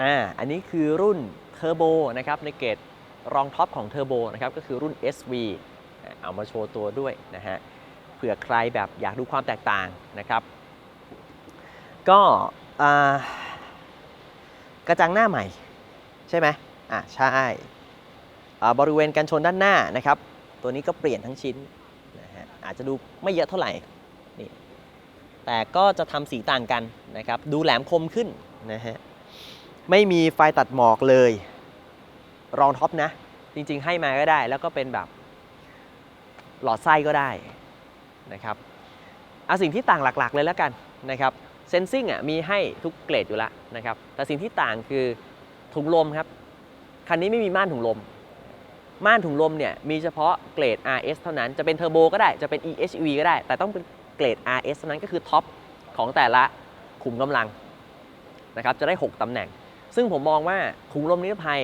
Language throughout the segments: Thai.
อ่าอันนี้คือรุ่นเทอร์โบนะครับในเกรดรองท็อปของเทอร์โบนะครับก็คือรุ่น SV เอามาโชว์ตัวด้วยนะฮะเผื่อใครแบบอยากดูความแตกต่างนะครับ ก็กระจังหน้าใหม่ใช่ไหมอ่าใช่บริเวณกันชนด้านหน้านะครับ ตัวนี้ก็เปลี่ยนทั้งชิ้นนะฮะอาจจะดูไม่เยอะเท่าไหร่นี่แต่ก็จะทำสีต่างกันนะครับ ดูแหลมคมขึ้นนะฮะ ไม่มีไฟตัดหมอกเลย รองท็อปนะ จริงๆให้มาก็ได้ แล้วก็เป็นแบบหลอดไส้ก็ได้นะครับเอาสิ่งที่ต่างหลักๆเลยแล้วกันนะครับเซนซิงอะมีให้ทุกเกรดอยู่แล้วนะครับ แต่สิ่งที่ต่างคือถุงลมครับ คันนี้ไม่มีม่านถุงลม ม่านถุงลมเนี่ยมีเฉพาะเกรด RS เท่านั้น จะเป็นเทอร์โบก็ได้ จะเป็น EHEV ก็ได้ แต่ต้องเป็นเกรด RS เท่านั้นก็คือท็อปของแต่ละขุมกำลังนะครับ จะได้ 6ตำแหน่ง ซึ่งผมมองว่าถุงลมนิรภัย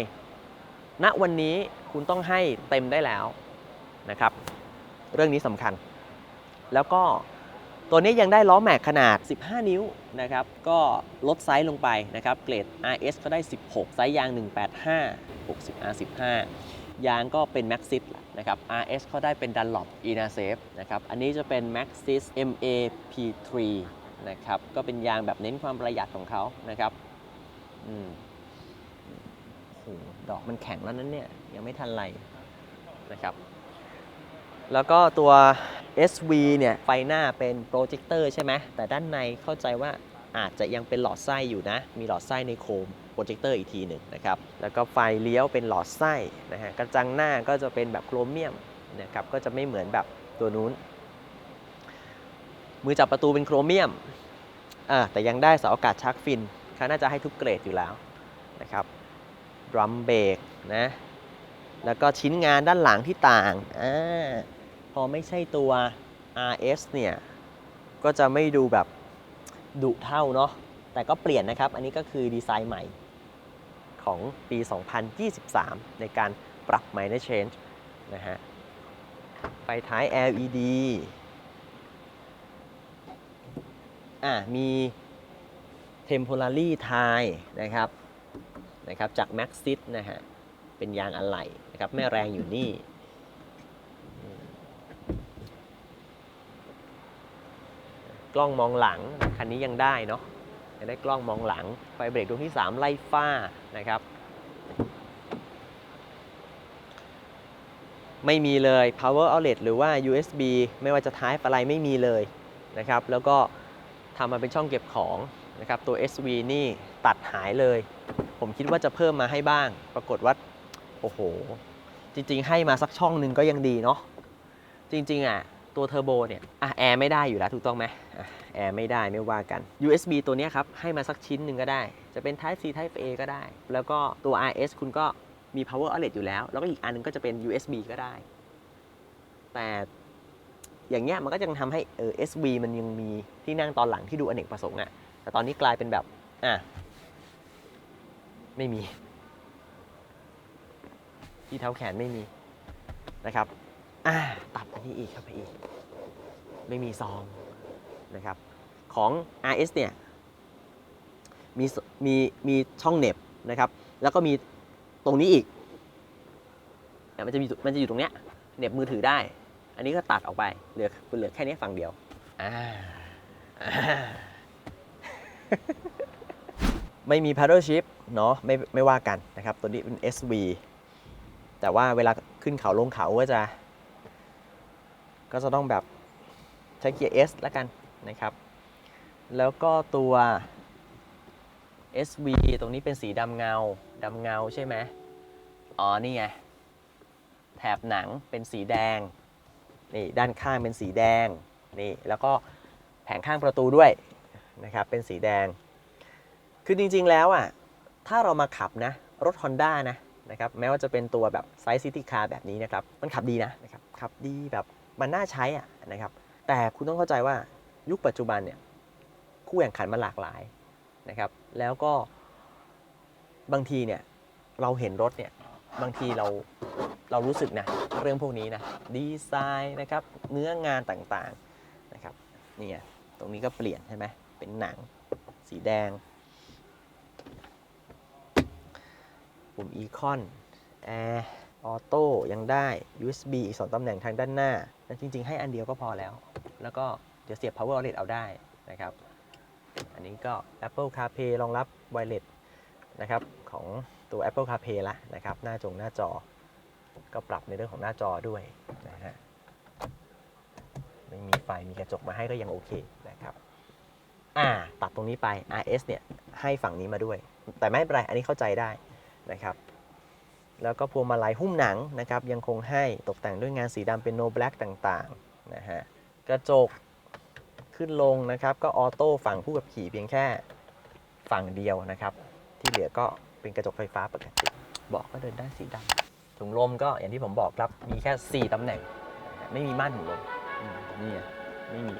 ณวันนี้คุณต้องให้เต็มได้แล้วนะครับ เรื่องนี้สำคัญ แล้วก็ตัวนี้ยังได้ล้อแม็กขนาด 15 นิ้วนะครับ ก็ลดไซส์ลงไปนะครับ เกรด RS ก็ได้ 16 ไซส์ยาง 185 60 R15 ยางก็เป็น Maxxis นะครับ RS เขาได้เป็น Dunlop e n a s a f e นะครับ อันนี้จะเป็น Maxxis MAP3 นะครับ ก็เป็นยางแบบเน้นความประหยัดของเขานะครับ อืมโอ้โหดอกมันแข็งแล้วนั้นเนี่ย ยังไม่ทันไรนะครับ แล้วก็ตัว SV เนี่ย ไฟหน้าเป็นโปรเจคเตอร์ใช่ไหม แต่ด้านในเข้าใจว่าอาจจะยังเป็นหลอดไส้อยู่นะ มีหลอดไส้ในโคมโปรเจคเตอร์อีกทีหนึ่งนะครับ แล้วก็ไฟเลี้ยวเป็นหลอดไส้นะฮะ กระจังหน้าก็จะเป็นแบบโครเมียมนะครับ ก็จะไม่เหมือนแบบตัวนู้น มือจับประตูเป็นโครเมียม อ่า แต่ยังได้เสาอากาศชักฟิน เขาน่าจะให้ทุกเกรดอยู่แล้วนะครับดรัมเบรกนะ แล้วก็ชิ้นงานด้านหลังที่ต่างอ่าพอไม่ใช่ตัว RS เนี่ย ก็จะไม่ดูแบบดุเท่าเนาะ แต่ก็เปลี่ยนนะครับ อันนี้ก็คือดีไซน์ใหม่ของปี 2023 ในการปรับ minor change นะฮะ ไฟท้าย LED อ่ามี temporary tie นะครับนะครับจาก Maxxis นะฮะเป็นยางอะไหล่นะครับแม่แรงอยู่นี่ กล้องมองหลัง คันนี้ยังได้เนาะยังได้กล้องมองหลัง ไฟเบรกดวงที่ 3 ไล่ฟ้านะครับ ไม่มีเลย power outlet หรือว่า USB ไม่ว่าจะ type อะไรไม่มีเลยนะครับ แล้วก็ทำมาเป็นช่องเก็บของ นะครับตัว SV นี่ตัดหายเลย ผมคิดว่าจะเพิ่มมาให้บ้าง ปรากฏว่าโอ้โห จริงๆ ให้มาสักช่องหนึ่งก็ยังดีเนาะจริงๆอะตัวเทอร์โบเนี่ยอะแอร์ไม่ได้อยู่แล้วถูกต้องไหมแอร์ไม่ได้ไม่ว่ากัน USB ตัวนี้ครับให้มาสักชิ้นหนึ่งก็ได้ จะเป็น Type C Type A ก็ได้ แล้วก็ตัว RS คุณก็มี power outlet อยู่แล้ว แล้วก็อีกอันหนึงก็จะเป็น USB ก็ได้ แต่อย่างเงี้ยมันก็ยังทำให้เออ SV มันยังมีที่นั่งตอนหลังที่ดูอเนกประสงค์อะ แต่ตอนนี้กลายเป็นแบบ อะ ไม่มี ที่เท้าแขนไม่มีนะครับ อ่าตัดอันนี้อีกครับไปอีก ไม่มีซองนะครับ ของ RS เนี่ย มี มี มีช่องเน็บนะครับ แล้วก็มีตรงนี้อีก มันจะมีมันจะอยู่ตรงเนี้ยเน็บมือถือได้ อันนี้ก็ตัดออกไป เหลือเหลือแค่นี้ฝั่งเดียว อ่าอ่า ไม่มี paddle shift เนาะไม่ไม่ว่ากันนะครับ ตัวนี้เป็น SV แต่ว่าเวลาขึ้นเขาลงเขาก็จะ ก็จะต้องแบบใช้เกียร์ S แล้วกันนะครับ แล้วก็ตัว SV ตรงนี้เป็นสีดำเงาดำเงาใช่ไหมอ๋อ นี่ไง แถบหนังเป็นสีแดง นี่ ด้านข้างเป็นสีแดง นี่ แล้วก็แผงข้างประตูด้วย นะครับเป็นสีแดง คือจริงๆแล้วอะถ้าเรามาขับนะรถ Honda นะนะครับแม้ว่าจะเป็นตัวแบบไซส์ซิตี้คาร์แบบนี้นะครับมันขับดีนะนะครับขับดีแบบมันน่าใช้อะนะครับแต่คุณต้องเข้าใจว่ายุคปัจจุบันเนี่ยคู่แข่งขันมันหลากหลายนะครับแล้วก็บางทีเนี่ยเราเห็นรถเนี่ยบางทีเราเรารู้สึกนะเรื่องพวกนี้นะดีไซน์นะครับเนื้องานต่างๆนะครับนี่ไงตรงนี้ก็เปลี่ยนใช่ไหม เป็นหนัง สีแดง ปุ่ม Econ Air Auto ยังได้ USB อีก 2 ตำแหน่งทางด้านหน้าแต่จริง ๆ ให้อันเดียวก็พอแล้ว แล้วก็เดี๋ยวเสียบ power outlet เอาได้นะครับ อันนี้ก็ Apple CarPlay รองรับ wireless นะครับ ของตัว Apple CarPlay ละนะครับ หน้าจงหน้าจอ ก็ปรับในเรื่องของหน้าจอด้วยนะฮะไม่มีไฟมีกระจกมาให้ก็ยังโอเคนะครับ อ่าตัดตรงนี้ไป RS เนี่ยให้ฝั่งนี้มาด้วย แต่ไม่เป็นไร อันนี้เข้าใจได้นะครับ แล้วก็พวงมาลัยหุ้มหนังนะครับ ยังคงให้ตกแต่งด้วยงานสีดำเป็นโนแบล็กต่างๆนะฮะกระจกขึ้นลงนะครับ ก็ออโต้ฝั่งผู้ขับขี่เพียงแค่ฝั่งเดียวนะครับ ที่เหลือก็เป็นกระจกไฟฟ้าปกติเบาะก็เดินได้สีดำถุงลมก็อย่างที่ผมบอกครับมีแค่ 4ตำแหน่ง ไม่มีม่านถุงลมนี่ไม่มี